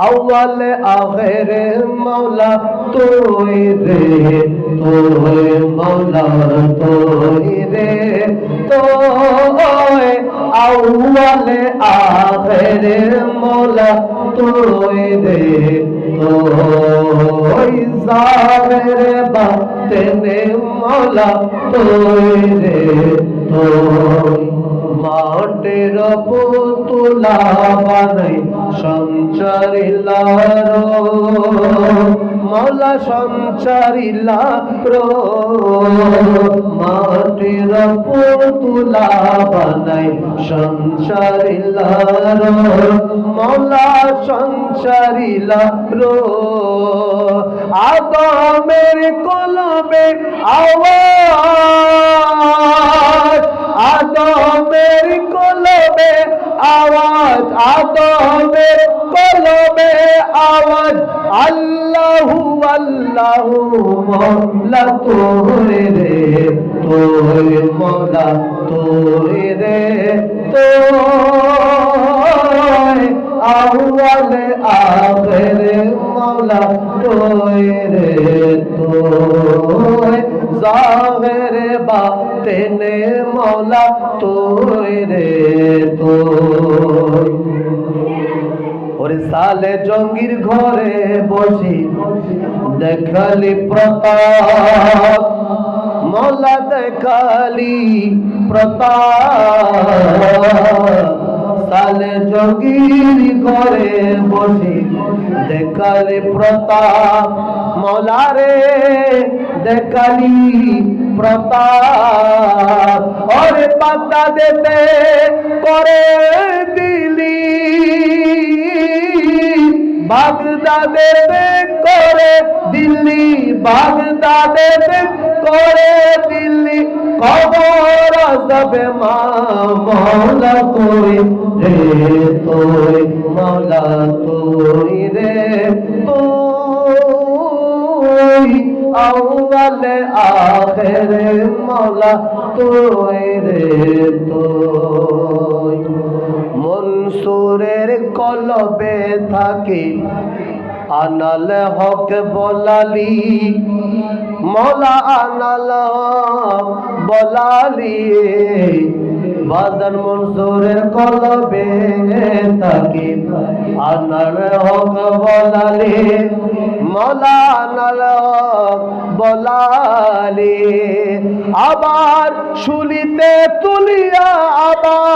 अव्वल आखिर मौला तू रे तू मौला तू रे तो अव्वल आखिर मौला तू रे तो जाहिर बातें मौला तू रे সঞ্চারিলার মলা সঞ্চারিলা রো মাটির পুতুলা বানাই সঞ্চারিলার মলা সঞ্চারিলা রো আদমের কলমে আওয়াজ আওয়াজ আদমের কলমে আওয়াজ। আল্লাহু আল্লাহু মৌলা তোরে রে, তোরে মৌলা তোরে রে, তোরে আউয়াল আখির মৌলা তোরে রে, তোরে জাহির বাতেনে মৌলা তোরে সালে জঙ্গির ঘরে বসি, দেখালি প্রতাপ। মৌলা দেখালি প্রতাপ। সালে জঙ্গির ঘরে বসি, দেখালি প্রতাপ। মৌলারে দেখালি প্রতাপ। ওরে পাতা দেতে করে বাগদাদে করে দিল্লি বাগদাদে করে দিল্লি। খবর আসবে মা মৌলা তুই রে তুই মৌলা তুই রে, তুই আউয়ালে আখেরে মৌলা তুই রে, তুই। মনসুরের কলবে থাকে। আনাল হক বলালি, মৌলা আনাল বলালি। বাজার মনসুরের কলবে থাকে। আনাল হক বলালি, মলা আনাল বলালি। আবার শুলিতে তুলিয়া আবার